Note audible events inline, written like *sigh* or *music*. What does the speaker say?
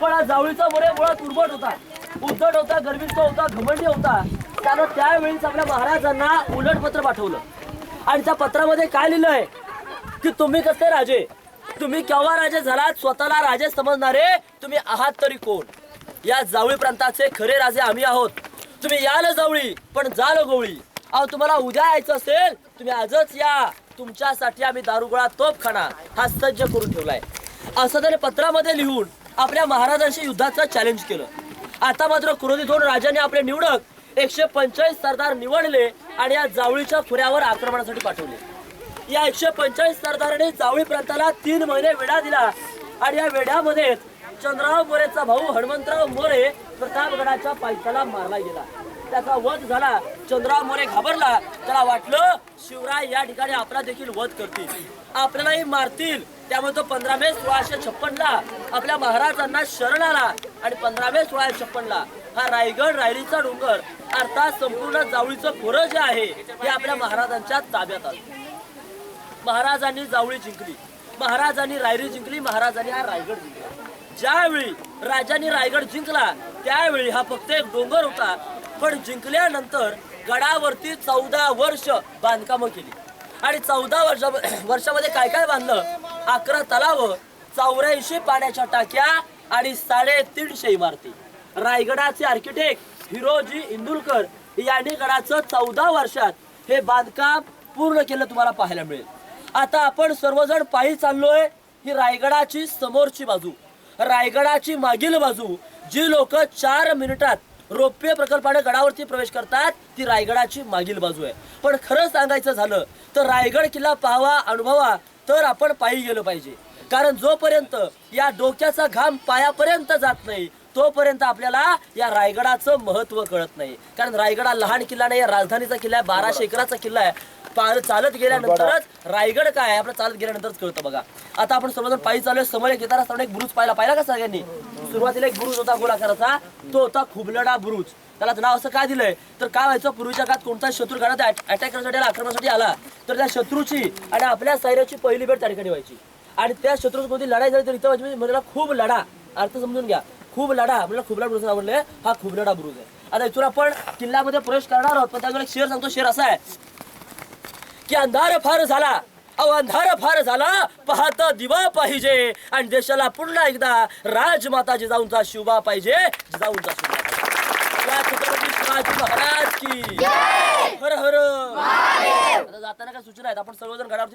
पण हा जावळीचा मोरे मुळात उर्बट होता. उद्धट होता गर्विष्ठ होता घमंडी होता. त्यानं त्यावेळीच आपल्या महाराजांना उलट पत्र पाठवलं. आणि त्या पत्रामध्ये काय लिहिलंय? की तुम्ही कसे राजे? तुम्ही केव्हा राजे झालात? स्वतःला राजे समजणारे तुम्ही आहात तरी कोण? या जावळी प्रांताचे खरे राजे आम्ही आहोत. तुम्ही याल जावळी पण जाल गोवळी. अहो तुम्हाला उद्या यायचं असेल तुम्ही आजच या. तुमच्यासाठी आम्ही दारुगोळा तोपखाना हा सज्ज करून ठेवलाय. असं त्याने पत्रामध्ये लिहून आपल्या महाराजांशी युद्धाचं चॅलेंज केलं. आता मात्र क्रोधित होऊन राजाने आपले निवडक एकशे पंचाळीस सरदार निवडले आणि या जावळीच्या खुऱ्यावर आक्रमणासाठी पाठवले. या एकशे पंचाळीस सरदाराने जावळी प्रांताला तीन महिने वेढा दिला आणि या वेढ्यामध्ये चंद्रराव मोरेचा भाऊ हनुमंतराव मोरे प्रतापगडाच्या पायथ्याला मारला गेला. त्याचा वध झाला. चंद्रा मोरे घाबरला. त्याला वाटलं शिवराय या ठिकाणी आपला देखील वध करतील. आपल्यालाही मारतील. त्यामुळे तो पंधरा मे सोळाशे छप्पनला आपल्या महाराजांना शरण आला आणि पंधरा मे सोळाशे छप्पनला हा रायगड रायरीचा डोंगर अर्थात संपूर्ण जावळीचं खोरं जे आहे हे आपल्या महाराजांच्या ताब्यात आलं. महाराजांनी जावळी जिंकली. महाराजांनी रायरी जिंकली. महाराजांनी हा रायगड जिंकला. ज्यावेळी राजांनी रायगड जिंकला त्यावेळी हा फक्त एक डोंगर होता. पण जिंकल्यानंतर गडावरती चौदा वर्ष बांधकामं केली. आणि चौदा वर्षा *clears throat* वर्षामध्ये काय काय बांधलं? अकरा तलाव चौऱ्याऐंशी पाण्याच्या टाक्या आणि साडेतीनशे इमारती. रायगडाचे आर्किटेक्ट हिरोजी इंदुलकर यांनी गडाचं चौदा वर्षात हे बांधकाम पूर्ण केलं तुम्हाला पाहायला मिळेल. आता आपण सर्वजण पायी चाललोय ही रायगडाची समोरची बाजू. रायगडाची मागील बाजू जी लोक चार मिनिटात रोप्य प्रकल्पाने गडावरती प्रवेश करतात ती रायगडाची मागील बाजू आहे. पण खरं सांगायचं झालं तर रायगड किल्ला पाहावा अनुभवा तर आपण पायी गेलो पाहिजे. कारण जोपर्यंत या डोक्याचा घाम पायापर्यंत जात नाही तोपर्यंत आपल्याला या रायगडाचं महत्त्व कळत नाही. कारण रायगडा लहान किल्ला नाही राजधानीचा किल्ला आहे बाराशे एकराचा किल्ला आहे. पा- चालत गेल्यानंतरच रायगड काय आहे? आपलं चालत गेल्यानंतरच कळतं बघा. आता आपण सर्वजण पायी चालू समोर एक येताना असताना एक बुरुज पाहिला पाहिला का सगळ्यांनी? सुरुवातीला एक बुरुज होता गोलाकाराचा. तो होता खुबलडा बुरुज. त्याला नाव असं काय दिलंय? तर काय व्हायचं? पूर्वीच्या काळात कोणता शत्रू गडात अटॅक करण्यासाठी आक्रमणासाठी आला. तर त्या शत्रूची आणि आपल्या सैन्याची पहिली भेट त्या ठिकाणी व्हायची. आणि त्या शत्रूची कोणती लढाई झाली तर इथं म्हणजे मला खूप लढा. अर्थ समजून घ्या. खूप लढा. आपल्याला खुबला बुरुज आवडले हा खुबलडा बुरुज आहे. आता इथून आपण किल्ल्यामध्ये प्रवेश करणार आहोत पण त्यावेळेला एक शेर सांगतो. शेर असा आहे. की अंधार फार झाला. अहो अंधार फार झाला पाहता दिवा पाहिजे आणि देशाला पुन्हा एकदा राजमाता जिजाऊंचा शिवबा पाहिजे. जिजाऊंचा शिवबा पाहिजे. या छत्रपती शिवाजी महाराज की. हर हर. आता जाताना काय सूचना आहेत? आपण सर्वजण घडावरती